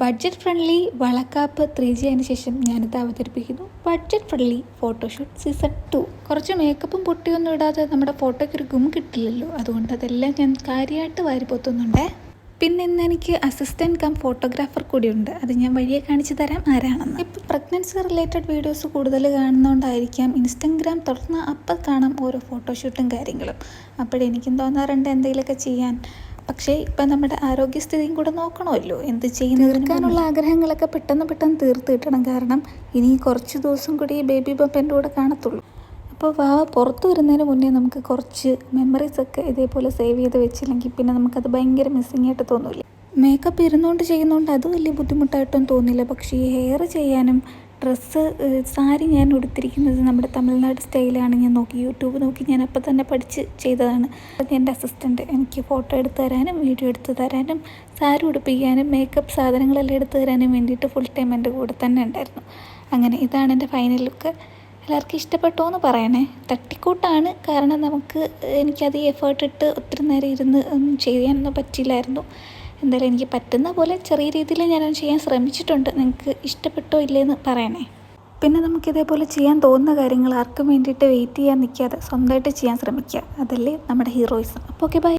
Budget friendly വളക്കാപ്പ് three G അതിന് ശേഷം ഞാനിത് അവതരിപ്പിക്കുന്നു. Budget friendly photoshoot season two. കുറച്ച് മേക്കപ്പും പൊട്ടിയൊന്നും ഇടാതെ നമ്മുടെ ഫോട്ടോയ്ക്ക് ഒരു ഗും കിട്ടില്ലല്ലോ. അതുകൊണ്ട് അതെല്ലാം ഞാൻ കാര്യമായിട്ട് വാരിപ്പൊത്തുന്നുണ്ടേ പിന്നെ ഇന്ന് എനിക്ക് അസിസ്റ്റന്റ് കം ഫോട്ടോഗ്രാഫർ കൂടിയുണ്ട്. അത് ഞാൻ വഴിയെ കാണിച്ചു തരാം ആരാണെന്ന്. ഇപ്പോൾ പ്രഗ്നൻസി റിലേറ്റഡ് വീഡിയോസ് കൂടുതൽ കാണുന്നതുകൊണ്ടായിരിക്കാം ഇൻസ്റ്റഗ്രാം തുറന്ന അപ്പം കാണാം ഓരോ ഫോട്ടോഷൂട്ടും കാര്യങ്ങളും. അപ്പോഴെനിക്കും തോന്നാറുണ്ട് എന്തെങ്കിലുമൊക്കെ ചെയ്യാൻ. പക്ഷേ ഇപ്പം നമ്മുടെ ആരോഗ്യസ്ഥിതിയും കൂടെ നോക്കണമല്ലോ. എന്ത് ചെയ്യുന്നത് തീർക്കാനുള്ള ആഗ്രഹങ്ങളൊക്കെ പെട്ടെന്ന് പെട്ടെന്ന് തീർത്ത് കിട്ടണം. കാരണം ഇനി കുറച്ച് ദിവസം കൂടി ബേബി ബപ്പന്റെ കൂടെ കാണത്തുള്ളൂ. അപ്പോൾ വാവ പുറത്ത് വരുന്നതിന് മുന്നേ നമുക്ക് കുറച്ച് മെമ്മറീസ് ഒക്കെ ഇതേപോലെ സേവ് ചെയ്ത് വെച്ചില്ലെങ്കിൽ പിന്നെ നമുക്കത് ഭയങ്കര മിസ്സിങ് ആയിട്ട് തോന്നില്ല. മേക്കപ്പ് ഇരുന്നുകൊണ്ട് ചെയ്യുന്നതുകൊണ്ട് അത് വലിയ ബുദ്ധിമുട്ടായിട്ടൊന്നും തോന്നില്ല. പക്ഷേ ഈ ഹെയർ ചെയ്യാനും ഡ്രസ്സ് സാരി ഞാൻ ഉടുത്തിരിക്കുന്നത് നമ്മുടെ തമിഴ്നാട് സ്റ്റൈലാണ്. ഞാൻ നോക്കി യൂട്യൂബ് നോക്കി ഞാൻ അപ്പോൾ തന്നെ പഠിച്ച് ചെയ്തതാണ്. എന്റെ അസിസ്റ്റന്റ് എനിക്ക് ഫോട്ടോ എടുത്തു തരാനും വീഡിയോ എടുത്തു തരാനും സാരി ഉടുപ്പിക്കാനും മേക്കപ്പ് സാധനങ്ങളെല്ലാം എടുത്തു തരാനും വേണ്ടിയിട്ട് ഫുൾ ടൈം എന്റെ കൂടെ തന്നെ ഉണ്ടായിരുന്നു. അങ്ങനെ ഇതാണ് എന്റെ ഫൈനൽ ലുക്ക് എല്ലാവർക്കും ഇഷ്ടപ്പെട്ടോ എന്ന് പറയണേ. തട്ടിക്കൂട്ടാണ്. കാരണം നമുക്ക് എനിക്കത് എഫേർട്ട് ഇട്ട് ഒത്തിരി നേരം ഇരുന്ന് ചെയ്യാനൊന്നും പറ്റിയില്ലായിരുന്നു എന്തായാലും എനിക്ക് പറ്റുന്ന പോലെ ചെറിയ രീതിയിൽ ഞാനത് ചെയ്യാൻ ശ്രമിച്ചിട്ടുണ്ട്. നിങ്ങൾക്ക് ഇഷ്ടപ്പെട്ടോ ഇല്ലേന്ന് പറയണേ. പിന്നെ നമുക്കിതേപോലെ ചെയ്യാൻ തോന്നുന്ന കാര്യങ്ങൾ ആർക്കും വേണ്ടിയിട്ട് വെയിറ്റ് ചെയ്യാൻ നിൽക്കാതെ സ്വന്തമായിട്ട് ചെയ്യാൻ ശ്രമിക്കുക. അതല്ലേ നമ്മുടെ ഹീറോയിസം അപ്പോൾ ഓക്കെ ബൈ